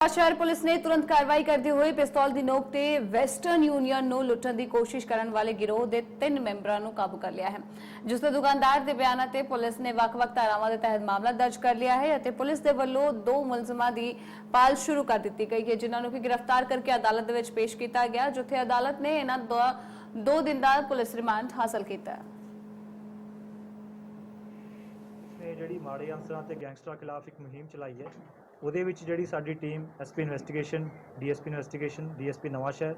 ਸ਼ਹਿਰ ਪੁਲਿਸ ਨੇ ਤੁਰੰਤ ਕਾਰਵਾਈ ਕਰਦੇ ਹੋਏ ਪਿਸਤੌਲ ਦੀ ਨੋਕ ਤੇ ਵੈਸਟਰਨ ਯੂਨੀਅਨ ਨੂੰ ਲੁੱਟਣ ਦੀ ਕੋਸ਼ਿਸ਼ ਕਰਨ ਵਾਲੇ ਗਿਰੋਹ ਦੇ ਤਿੰਨ ਮੈਂਬਰਾਂ ਨੂੰ ਕਾਬੂ ਕਰ ਲਿਆ ਹੈ। ਜਿਸ ਦੇ ਦੁਕਾਨਦਾਰ ਦੇ ਬਿਆਨਾਂ ਤੇ ਪੁਲਿਸ ਨੇ ਵੱਖ-ਵੱਖ ਧਾਰਾਵਾਂ ਦੇ ਤਹਿਤ ਮਾਮਲਾ ਦਰਜ ਕਰ ਲਿਆ ਹੈ ਅਤੇ ਪੁਲਿਸ ਦੇ ਵੱਲੋਂ ਦੋ ਮੁਲਜ਼ਮਾਂ ਦੀ ਪਾਲ ਸ਼ੁਰੂ ਕਰ ਦਿੱਤੀ ਗਈ ਹੈ, ਜਿਨ੍ਹਾਂ ਨੂੰ ਕਿ ਗ੍ਰਿਫਤਾਰ ਕਰਕੇ ਅਦਾਲਤ ਦੇ ਵਿੱਚ ਪੇਸ਼ ਕੀਤਾ ਗਿਆ, ਜਿੱਥੇ ਅਦਾਲਤ ਨੇ ਇਹਨਾਂ ਦੋ ਦੋ ਦਿਨ ਦਾ ਪੁਲਿਸ ਰਿਮਾਂਡ ਹਾਸਲ ਕੀਤਾ ਹੈ। ਨੇ ਜਿਹੜੀ ਮਾੜੇ ਅਨਸਰਾਂ ਤੇ ਗੈਂਗਸਟਰਾਂ ਖਿਲਾਫ ਇੱਕ ਮੁਹਿੰਮ ਚਲਾਈ ਹੈ ਉਹਦੇ ਵਿੱਚ ਜਿਹੜੀ ਸਾਡੀ team SP investigation DSP investigation DSP Nawanshahr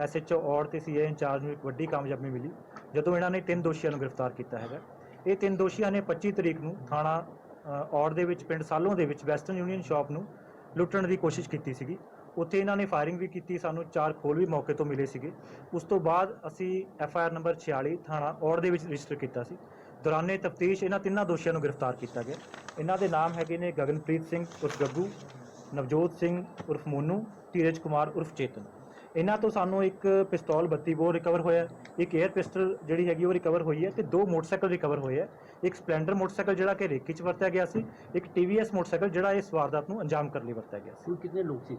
SHO ਔਰ ਤੇ ਸੀਏ ਇੰਚਾਰਜ ਨੂੰ ਇੱਕ ਵੱਡੀ ਕਾਮਯਾਬੀ ਮਿਲੀ ਜਦੋਂ ਇਹਨਾਂ ਨੇ ਤਿੰਨ ਦੋਸ਼ੀਆਂ ਨੂੰ ਗ੍ਰਿਫਤਾਰ ਕੀਤਾ ਹੈਗਾ। ਇਹ ਤਿੰਨ ਦੋਸ਼ੀਆਂ ਨੇ 25 ਤਰੀਕ ਨੂੰ ਥਾਣਾ ਅ, ਔਰ ਦੇ ਵਿੱਚ ਪਿੰਡ ਸਾਲੋਂ ਦੇ ਵਿੱਚ ਵੈਸਟਰਨ ਯੂਨੀਅਨ ਸ਼ਾਪ ਨੂੰ ਲੁੱਟਣ ਦੀ ਕੋਸ਼ਿਸ਼ ਕੀਤੀ ਸੀਗੀ। ਉੱਥੇ ਇਹਨਾਂ ਨੇ ਫਾਇਰਿੰਗ ਵੀ ਕੀਤੀ ਸਾਨੂੰ ਚਾਰ ਖੋਲ ਵੀ ਮੌਕੇ ਤੋਂ ਮਿਲੇ ਸੀਗੇ। ਉਸ ਤੋਂ ਬਾਅਦ ਅਸੀਂ ਐਫ ਆਈ ਆਰ ਨੰਬਰ 46 ਥਾਣਾ ਔਰ ਦੇ ਵਿੱਚ ਰਜਿਸਟਰ ਕੀਤਾ ਸੀ। ਦੌਰਾਨੇ ਤਫਤੀਸ਼ ਇਹਨਾਂ ਤਿੰਨਾਂ ਦੋਸ਼ੀਆਂ ਨੂੰ ਗ੍ਰਿਫਤਾਰ ਕੀਤਾ ਗਿਆ। ਇਹਨਾਂ ਦੇ ਨਾਮ ਹੈਗੇ ਨੇ ਗਗਨਪ੍ਰੀਤ ਸਿੰਘ ਉਰਫ ਗੱਗੂ, ਨਵਜੋਤ ਸਿੰਘ ਉਰਫ ਮੋਨੂ, ਧੀਰਜ ਕੁਮਾਰ ਉਰਫ ਚੇਤਨ। ਇਹਨਾਂ ਤੋਂ ਸਾਨੂੰ ਇੱਕ ਪਿਸਤੌਲ 32 ਬੋਰ ਰਿਕਵਰ ਹੋਇਆ ਇੱਕ 에ਅਰ ਪਿਸਟਲ ਜਿਹੜੀ ਹੈਗੀ ਉਹ ਰਿਕਵਰ ਹੋਈ ਹੈ ਤੇ ਦੋ ਮੋਟਰਸਾਈਕਲ ਰਿਕਵਰ ਹੋਏ ਹੈ। ਇੱਕ ਸਪਲੈਂਡਰ ਮੋਟਰਸਾਈਕਲ ਜਿਹੜਾ ਕਿ ਰੇਕੀ 'ਚ ਵਰਤਿਆ ਗਿਆ ਸੀ, ਇੱਕ TVS ਮੋਟਰਸਾਈਕਲ ਜਿਹੜਾ ਇਸ ਵਾਰਦਾਤ ਨੂੰ ਅੰਜਾਮ ਕਰਨ ਲਈ ਵਰਤਿਆ ਗਿਆ ਸੀ। ਕੁੱਲ ਕਿੰਨੇ ਲੋਕ ਸੀ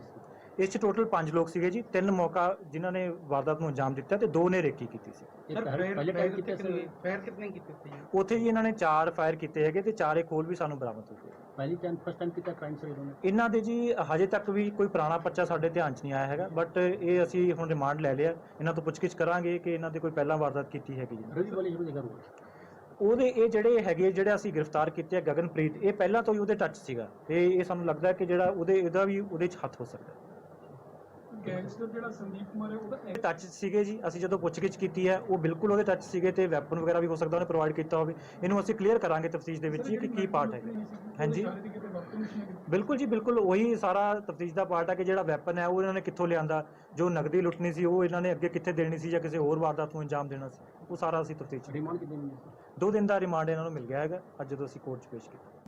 ਇਸ 'ਚ ਟੋਟਲ 5 ਲੋਕ ਸੀਗੇ ਜੀ ਤਿੰਨ ਮੌਕਾ ਜਿਨ੍ਹਾਂ ਨੇ ਵਾਰਦਾਤ ਨੂੰ ਅੰਜਾਮ ਦਿੱਤਾ ਤੇ ਦੋ ਨੇ ਰੇਕੀ ਕੀਤੀ ਸੀ। ਇਹ ਪਹਿਲੇ ਪਹਿਲੇ ਟਾਈਮ ਕਿਤੇ ਸੀ ਫਾਇਰ ਕਿਤਨੇ ਕੀਤੇ ਸੀ? ਉੱਥੇ ਜੀ ਇਹਨਾਂ ਨੇ ਚਾਰ ਫਾਇਰ ਕੀਤੇ ਹੈਗੇ ਤੇ ਚਾਰੇ ਖੋਲ ਵੀ ਸਾਨੂੰ ਬਰਾਮਦ ਹੋ ਗਏ। ਪਹਿਲੀ ਟਾਈਮ ਫਸਟ ਟਾਈਮ ਕੀਤਾ ਕ੍ਰਾਈਮ ਸਰ ਇਹਨਾਂ ਦੇ ਜੀ ਹਜੇ ਤੱਕ ਵੀ ਕੋਈ ਪੁਰਾਣਾ ਪਰਚਾ ਸਾਡੇ ਧਿਆਨ 'ਚ ਨਹੀਂ ਆਇਆ ਹੈਗਾ ਬਟ ਇਹ ਅਸੀਂ ਹੁਣ ਰਿਮਾਂਡ ਲੈ ਲਿਆ। ਇਹਨਾਂ ਤੋਂ ਪੁੱਛਗਿੱਛ ਕਰਾਂਗੇ ਕਿ ਇਹਨਾਂ ਦੇ ਕੋਈ ਪਹਿਲਾਂ ਵਾਰਦਾਤ ਕੀਤੀ ਹੈਗੀ ਜੀ ਰਵੀ ਵਾਲੀ ਜਿਹੜੀ ਜਗ੍ਹਾ ਰੋਡ ਉਹਦੇ ਇਹ ਜਿਹੜੇ ਹੈਗੇ ਜਿਹੜੇ ਅਸੀਂ ਗ੍ਰਿਫਤਾਰ ਕੀਤੇ ਆ ਗਗਨਪ੍ਰੀਤ ਇਹ ਪਹਿਲਾਂ ਤੋਂ ਹੀ ਉਹਦੇ ਟੱਚ ਸੀਗਾ। ਤੇ ਇਹ ਸਾਨੂੰ ਲੱਗਦਾ ਕਿ ਜਿਹੜਾ ਉਹਦੇ ਇਹਦਾ ਵੀ ਉਹਦੇ 'ਚ ਹੱਥ ਹੋ ਸਕਦਾ। ਗੈਂਗਸਟਰ ਜਿਹੜਾ ਸੰਦੀਪ ਕੁਮਾਰ ਹੈ ਉਹਦਾ ਟੱਚ ਸੀਗੇ ਜੀ। ਅਸੀਂ ਜਦੋਂ ਪੁੱਛਗਿੱਛ ਕੀਤੀ ਹੈ ਉਹ ਬਿਲਕੁਲ ਉਹਦੇ ਟੱਚ ਸੀਗੇ ਤੇ ਵੈਪਨ ਵਗੈਰਾ ਵੀ ਹੋ ਸਕਦਾ ਉਹਨੇ ਪ੍ਰੋਵਾਈਡ ਕੀਤਾ ਹੋਵੇ। ਇਹਨੂੰ ਅਸੀਂ ਕਲੀਅਰ ਕਰਾਂਗੇ ਤਫਤੀਸ਼ ਦੇ ਵਿੱਚ ਹੀ ਕਿ ਕੀ ਪਾਰਟ ਹੈਗਾ। ਹਾਂਜੀ। ਬਿਲਕੁਲ ਜੀ ਬਿਲਕੁਲ ਉਹੀ ਸਾਰਾ ਤਫਤੀਸ਼ ਦਾ ਪਾਰਟ ਹੈ ਕਿ ਜਿਹੜਾ ਵੈਪਨ ਹੈ ਉਹ ਇਹਨਾਂ ਨੇ ਕਿੱਥੋਂ ਲਿਆਂਦਾ। ਜੋ ਨਗਦੀ ਲੁੱਟਣੀ ਸੀ ਉਹ ਇਹਨਾਂ ਨੇ ਅੱਗੇ ਕਿੱਥੇ ਦੇਣੀ ਸੀ ਜਾਂ ਕਿਸੇ ਹੋਰ ਵਾਰਦਾਤ ਨੂੰ ਅੰਜਾਮ ਦੇਣਾ ਸੀ ਉਹ ਸਾਰਾ ਅਸੀਂ ਤਫਤੀਸ਼ ਰਿਮਾਂਡ ਕਿੰਨੇ ਮਿਲੇ? ਦੋ ਦਿਨ ਦਾ ਰਿਮਾਂਡ ਇਹਨਾਂ ਨੂੰ ਮਿਲ ਗਿਆ ਹੈਗਾ ਅੱਜ ਜਦੋਂ ਅਸੀਂ ਕੋਰਟ 'ਚ ਪੇਸ਼ ਕੀਤਾ।